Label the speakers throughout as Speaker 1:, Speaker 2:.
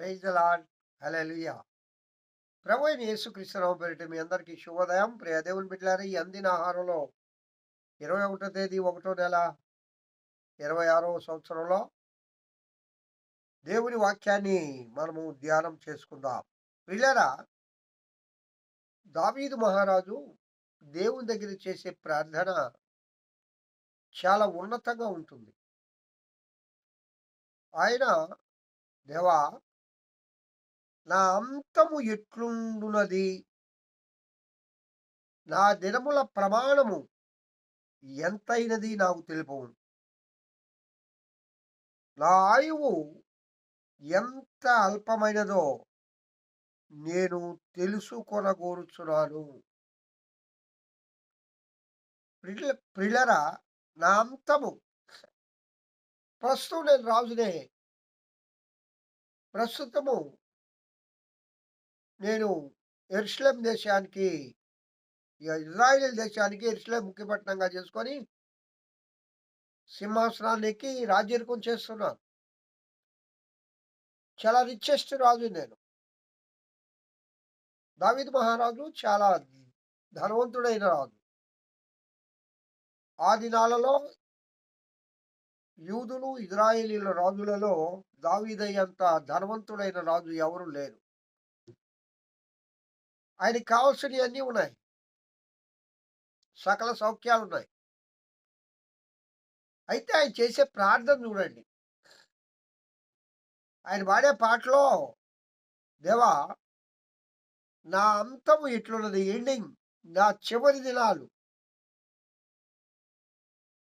Speaker 1: Praise the lord. ప్రభు అయిన యేసుక్రీస్తునామం పేరిట మీ అందరికీ శుభోదయం. ప్రియ దేవుని బిడ్డలారా ఈ అందిన ఆహారంలో ఇరవై ఒకటో తేదీ ఒకటో నెల ఇరవై ఆరవ సంవత్సరంలో దేవుని వాక్యాన్ని మనము ధ్యానం చేసుకుందాం. పిల్లరా దావీదు మహారాజు దేవుని దగ్గర చేసే ప్రార్థన చాలా ఉన్నతంగా ఉంటుంది. ఆయన దేవా నా అంతము ఎట్లుండునది? నా దినముల ప్రమాణము ఎంతైనది నాకు తెలుపవు. నా ఆయువు ఎంత అల్పమైనదో నేను తెలుసుకొనగోరుచున్నాను. ప్రిలర నా అంతము. ప్రస్తుతం నేను రాజునే. ప్రస్తుతము నేను ఎరుసలేం దేశానికి ఇక ఇజ్రాయిల్ దేశానికి ఎరుసలేం ముఖ్యపట్నంగా చేసుకొని సింహాసనానికి రాజ్యర్కం చేస్తున్నాను. చాలా రిచెస్ట్ రాజు నేను. దావిద్ మహారాజు చాలా ధనవంతుడైన రాజు. ఆ దినాలలో యూదులు ఇజ్రాయేలీల రాజులలో దావీదయ్యంత ధనవంతుడైన రాజు ఎవరు లేరు. ఆయనకి కావాల్సినవి అన్నీ ఉన్నాయి. సకల సౌఖ్యాలు ఉన్నాయి అయితే ఆయన చేసే ప్రార్థన చూడండి. ఆయన పాడే పాటలో దేవా నా అంతము ఇట్లున్నది ఎండింగ్ నా చివరి దినాలు.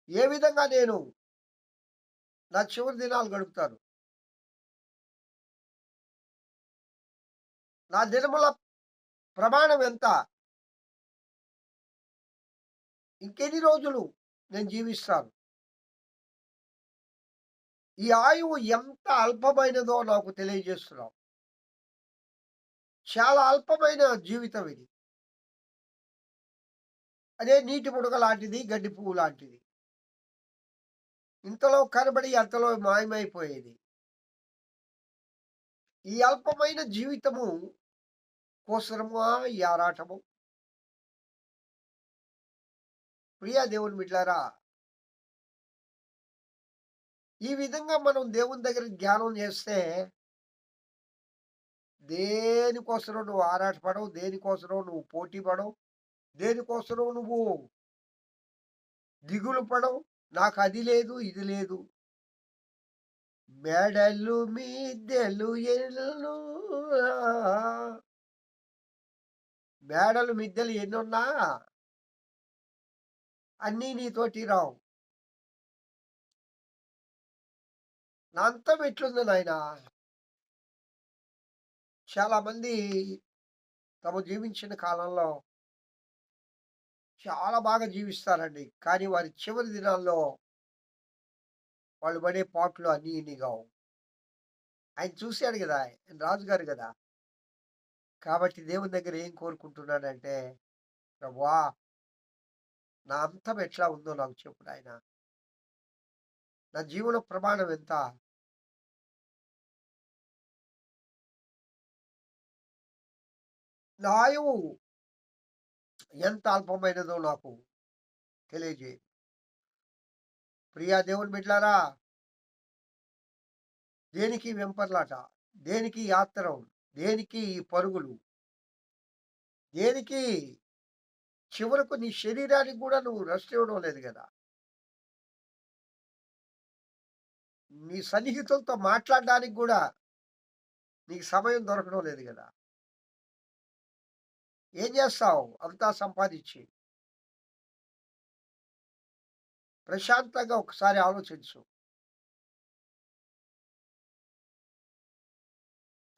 Speaker 1: ఏ విధంగా నేను నా చివరి దినాలు గడుపుతాను? నా దినముల ప్రమాణం ఎంత? ఇంకెన్ని రోజులు నేను జీవిస్తాను? ఈ ఆయువు ఎంత అల్పమైనదో నాకు తెలియజేస్తున్నావు. చాలా అల్పమైన జీవితం ఇది. అదే నీటి ముడక లాంటిది గడ్డి పువ్వు లాంటిది. ఇంతలో కనబడి అంతలో మాయమైపోయేది. ఈ అల్పమైన జీవితము కోసరమా ఈ ఆరాటము? ప్రియా దేవుని బిడ్డారా ఈ విధంగా మనం దేవుని దగ్గర ధ్యానం చేస్తే దేనికోసరం నువ్వు ఆరాటపడవు దేనికోసరం నువ్వు పోటీ పడవు దేనికోసరం నువ్వు దిగులు పడవు నాకు అది లేదు ఇది లేదు. మెడలు మిద్దెలు ఎల్లు మేడలు మిద్దెలు ఎన్నున్నా అన్నీ నీతోటి రావు. నాంతం ఎట్లుంది నాయన? చాలామంది తమ జీవించిన కాలంలో చాలా బాగా జీవిస్తారండి. కానీ వారి చివరి దినాల్లో వాళ్ళు పడే పాటలు అన్నీ ఇన్ని కావు. ఆయన చూశాడు కదా ఆయన రాజుగారు కదా. కాబట్టి దేవుని దగ్గర ఏం కోరుకుంటున్నానంటే ప్రభా నా అంతం ఎట్లా ఉందో నాకు చెప్పు ఆయన నా జీవన ప్రమాణం ఎంత? నా ఆయువు ఎంత అల్పమైనదో నాకు తెలియజేయ. ప్రియా దేవుని బిడ్లారా దేనికి వెంపర్లాట? దేనికి యాత్రం దేనికి ఈ పరుగులు? దేనికి? చివరకు నీ శరీరానికి కూడా నువ్వు రెస్ట్ ఇవ్వడం లేదు కదా! నీ సన్నిహితులతో మాట్లాడడానికి కూడా నీకు సమయం దొరకడం లేదు కదా! ఏం చేస్తావు? అంతా సంపాదించి. ప్రశాంతంగా ఒకసారి ఆలోచించు.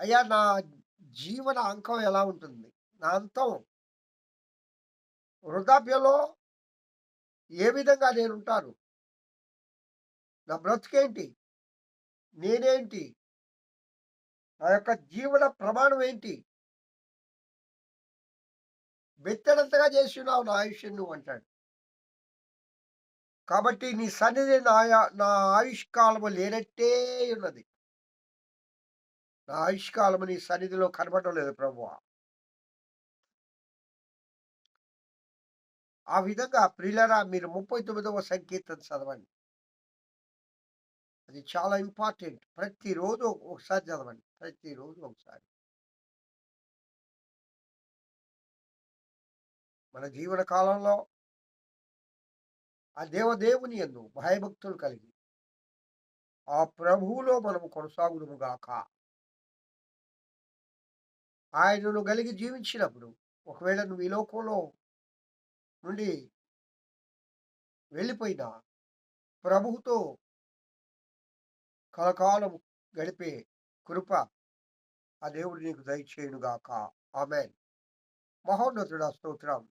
Speaker 1: అయ్యా నా జీవన అంకం ఎలా ఉంటుంది? నా అంతం వృద్ధాప్యంలో ఏ విధంగా నేను ఉంటాను నా బ్రతుకేంటి? నేనేంటి? నా యొక్క జీవన ప్రమాణం ఏంటి? బెత్తడంతగా చేసి ఉన్నావు నా ఆయుష్యం నువ్వు అంటాడు. కాబట్టి నీ సన్నిధి నా నా ఆయుష్కాలము లేనట్టే ఉన్నది. నా ఆయుష్కాలము నీ సన్నిధిలో కనబడడం లేదు ప్రభు ఆ విధంగా ప్రిలరా మీరు ముప్పై తొమ్మిదవ సంకీర్తన చదవండి. అది చాలా ఇంపార్టెంట్. ప్రతిరోజు ఒకసారి చదవండి. ప్రతిరోజు ఒకసారి. మన జీవన కాలంలో ఆ దేవదేవుని ఎందు భయభక్తులు కలిగి ఆ ప్రభువులో మనము కొనసాగుదుము గాక. ఆయనను కలిగి జీవించినప్పుడు ఒకవేళ నువ్వు ఈ లోకంలో నుండి వెళ్ళిపోయినా ప్రభువుతో కలకాలం గడిపే కృప ఆ దేవుడు నీకు దయచేయునుగాక. ఆమె మహోన్నతుడ స్తోత్రం.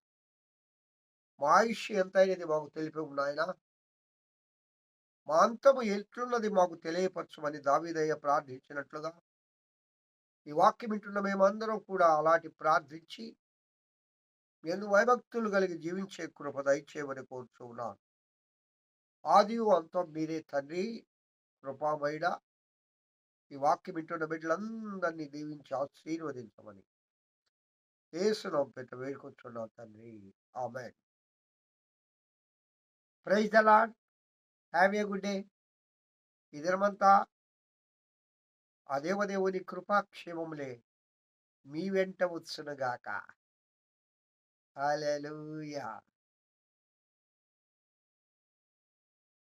Speaker 1: మా ఆయుష్ ఎంతైనది మాకు తెలిపి ఉన్నాయన మా అంతము ఎట్లున్నది మాకు తెలియపరచమని దావిదయ్య ప్రార్థించినట్లుగా ఈ వాక్యం వింటున్న మేమందరం కూడా అలాంటి ప్రార్థించి నేను వైభక్తులు కలిగి జీవించే కృప దయచేయమని కోరుచున్నాను. ఆది అంతం మీరే తండ్రి కృపామైడ ఈ వాక్యం వింటున్న బిడ్డలందరినీ దీవించి ఆశీర్వదించమని ఏసునాం పెట్ట వేడుకొచ్చున్నాం తండ్రి. ఆమె praise the Lord have a good day. ఈ దినమంతా ఆ దేవదేవుని కృపాక్షేమములే మీ వెంట వచ్చునుగాక. హల్లెలూయా.